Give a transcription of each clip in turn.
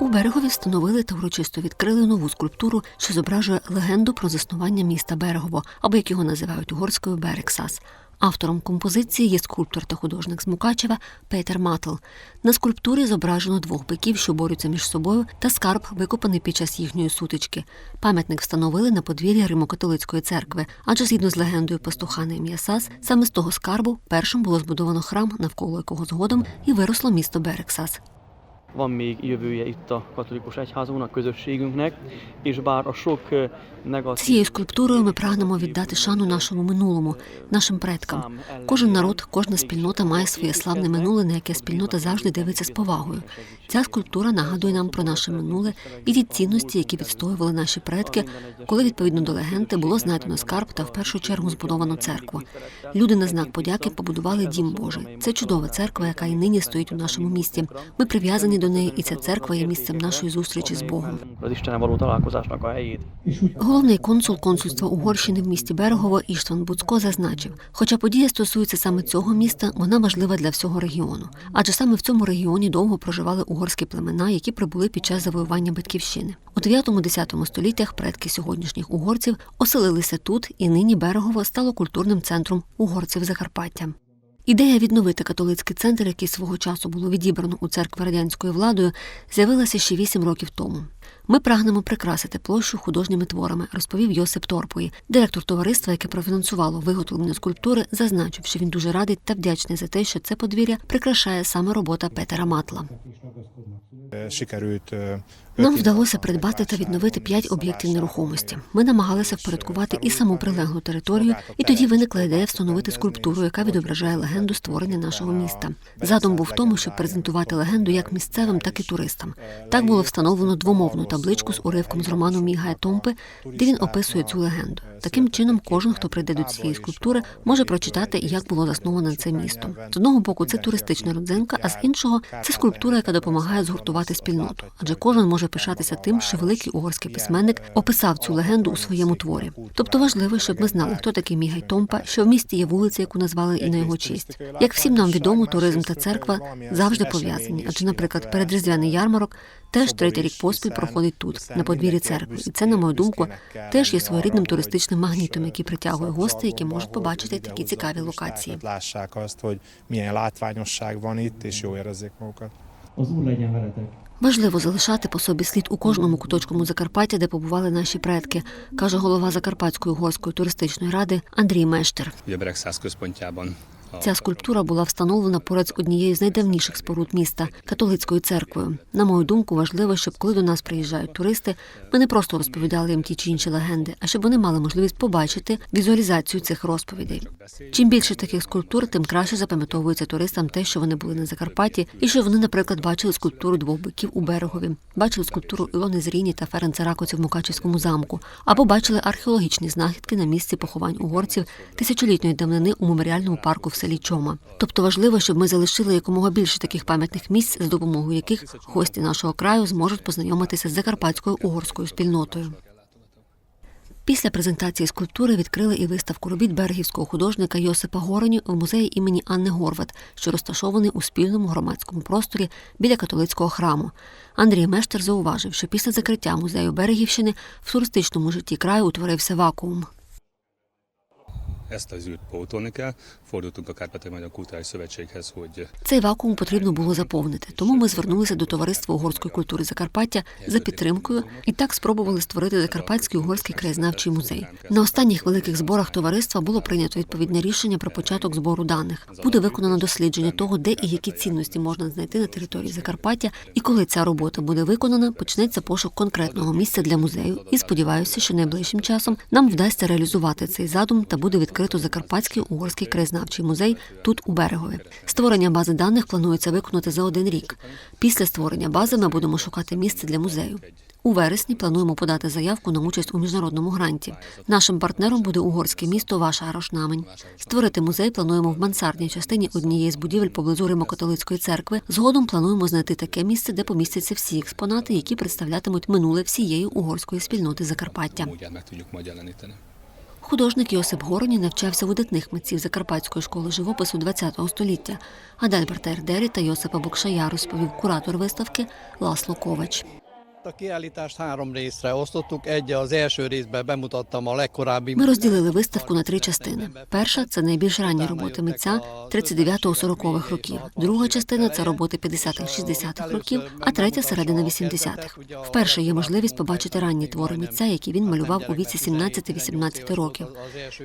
У берегові встановили та урочисто відкрили нову скульптуру, що зображує легенду про заснування міста Берегово, або як його називають угорською Берексас. Автором композиції є скульптор та художник з Мукачева Петер Матл. На скульптурі зображено двох биків, що борються між собою, та скарб, викопаний під час їхньої сутички. Пам'ятник встановили на подвір'ї Римо-католицької церкви, адже згідно з легендою пастуха на ім'я Сас, саме з того скарбу першим було збудовано храм, навколо якого згодом і виросло місто Берексас. Van még jövője itt a katolikus egyházunknak, közösségünknek, és bár a sok negatív Цією скульптурою ми прагнемо віддати шану нашому минулому, нашим предкам. Кожен народ, кожна спільнота має своє славне минуле, на яке спільнота завжди дивиться з повагою. Ця скульптура нагадує нам про наше минуле і ті цінності, які відстоювали наші предки, коли відповідно до легенди було знайдено скарб та в першу чергу збудовано церкву. Люди на знак подяки побудували дім Божий. Це чудова церква, яка і нині стоїть у нашому місті. Ми прив'язані до неї, і ця церква є місцем нашої зустрічі з Богом. Головний консул консульства Угорщини в місті Берегово Іштван Буцко зазначив, хоча подія стосується саме цього міста, вона важлива для всього регіону. Адже саме в цьому регіоні довго проживали угорські племена, які прибули під час завоювання батьківщини. У 9-10 століттях предки сьогоднішніх угорців оселилися тут, і нині Берегово стало культурним центром угорців Закарпаття. Ідея відновити католицький центр, який свого часу було відібрано у церкви радянською владою, з'явилася ще вісім років тому. Ми прагнемо прикрасити площу художніми творами, розповів Йосип Торпої. Директор товариства, яке профінансувало виготовлення скульптури, зазначив, що він дуже радий та вдячний за те, що це подвір'я прикрашає саме робота Петера Матла. Нам вдалося придбати та відновити п'ять об'єктів нерухомості. Ми намагалися впорядкувати і саму прилеглу територію, і тоді виникла ідея встановити скульптуру, яка відображає легенду створення нашого міста. Задум був в тому, щоб презентувати легенду як місцевим, так і туристам. Так було встановлено двомовну табличку з уривком з роману Мігая Томпи, де він описує цю легенду. Таким чином, кожен, хто прийде до цієї скульптури, може прочитати, як було засноване це місто. З одного боку, це туристична родзинка, а з іншого це скульптура, яка допомагає згуртувати спільноту. Адже кожен може пишатися тим, що великий угорський письменник описав цю легенду у своєму творі. Тобто важливо, щоб ми знали, хто такий Мігай Томпа, що в місті є вулиця, яку назвали і на його честь. Як всім нам відомо, туризм та церква завжди пов'язані. Адже, наприклад, передріздвяний ярмарок теж третій рік поспіль проходить тут, на подвір'ї церкви. І це, на мою думку, теж є своєрідним туристичним магнітом, який притягує гостей, які можуть побачити такі цікаві локації. Az Úr legyen veletek! Важливо залишати по собі слід у кожному куточку Закарпаття, де побували наші предки, каже голова Закарпатської угорської туристичної ради Андрій Мештер. Ця скульптура була встановлена поряд з однією з найдавніших споруд міста католицькою церквою. На мою думку, важливо, щоб коли до нас приїжджають туристи, ми не просто розповідали їм ті чи інші легенди, а щоб вони мали можливість побачити візуалізацію цих розповідей. Чим більше таких скульптур, тим краще запам'ятовується туристам те, що вони були на Закарпатті, і що вони, наприклад, бачили скульптуру двох биків у берегові, бачили скульптуру Ілони Зріні та Ференца Ракоці в Мукачівському замку, або бачили археологічні знахідки на місці поховань угорців тисячолітньої давнини у меморіальному парку в селі Чома. Тобто важливо, щоб ми залишили якомога більше таких пам'ятних місць, з допомогою яких гості нашого краю зможуть познайомитися з закарпатською угорською спільнотою. Після презентації скульптури відкрили і виставку робіт берегівського художника Йосипа Гороні в музеї імені Анни Горват, що розташований у спільному громадському просторі біля католицького храму. Андрій Мештер зауважив, що після закриття музею Берегівщини в туристичному житті краю утворився вакуум. Ezt az űrt pótolni. Fordultunk a Kárpátai Magyar Kulturális Szövetséghez, hogy Цей вакуум потрібно було заповнити, тому ми звернулися до товариства угорської культури Закарпаття за підтримкою і так спробували створити Закарпатський угорський краєзнавчий музей. На останніх великих зборах товариства було прийнято відповідне рішення про початок збору даних. Буде виконано дослідження того, де і які цінності можна знайти на території Закарпаття. І коли ця робота буде виконана, почнеться пошук конкретного місця для музею. І сподіваюся, що найближчим часом нам вдасться реалізувати цей задум та буде відкрито Закарпатський угорський краєзнавчий музей тут у берегові. Створення бази даних планується виконати за один рік. Після створення бази ми будемо шукати місце для музею. У вересні плануємо подати заявку на участь у міжнародному гранті. Нашим партнером буде угорське місто Ваша Арошнамень. Створити музей плануємо в мансардній частині однієї з будівель поблизу Римо-католицької церкви. Згодом плануємо знайти таке місце, де помістяться всі експонати, які представлятимуть минуле всієї угорської спільноти Закарпаття. Художник Йосип Гороні навчався видатних митців Закарпатської школи живопису ХХ століття. Адальберта Ердері та Йосипа Букшая розповів куратор виставки Ласло Ковач. A kiállítást három részre osztottuk. Egy az első részben bemutattam a legkorábbi Ми розділили виставку на три частини. Перша це найбільш ранні роботи митця 39-40-х років. Друга частина це роботи 50-60-х років, а третя середина 80-х. Вперше є можливість побачити ранні твори митця, які він малював у віці 17-18 років.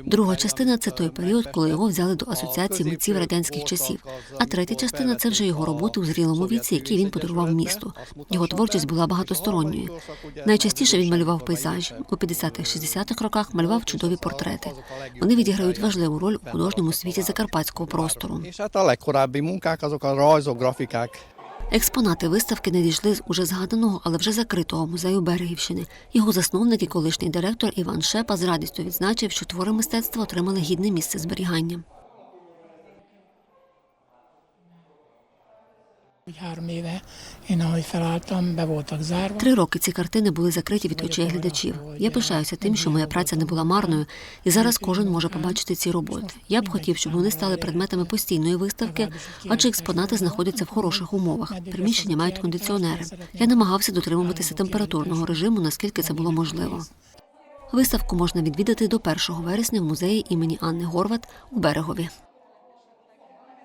Друга частина це той період, коли його взяли до асоціації митців радянських часів. А третя частина це вже його роботи у зрілому віці, які він подарував місту. Його творчість була багатосторонньою. Найчастіше він малював пейзажі. У 50-60-х роках малював чудові портрети. Вони відіграють важливу роль у художньому світі закарпатського простору. Експонати виставки надійшли з уже згаданого, але вже закритого музею Берегівщини. Його засновник і колишній директор Іван Шепа з радістю відзначив, що твори мистецтва отримали гідне місце зберігання. Три роки ці картини були закриті від очей глядачів. Я пишаюся тим, що моя праця не була марною, і зараз кожен може побачити ці роботи. Я б хотів, щоб вони стали предметами постійної виставки, адже експонати знаходяться в хороших умовах. Приміщення мають кондиціонери. Я намагався дотримуватися температурного режиму, наскільки це було можливо. Виставку можна відвідати до 1 вересня в музеї імені Анни Горват у Берегові.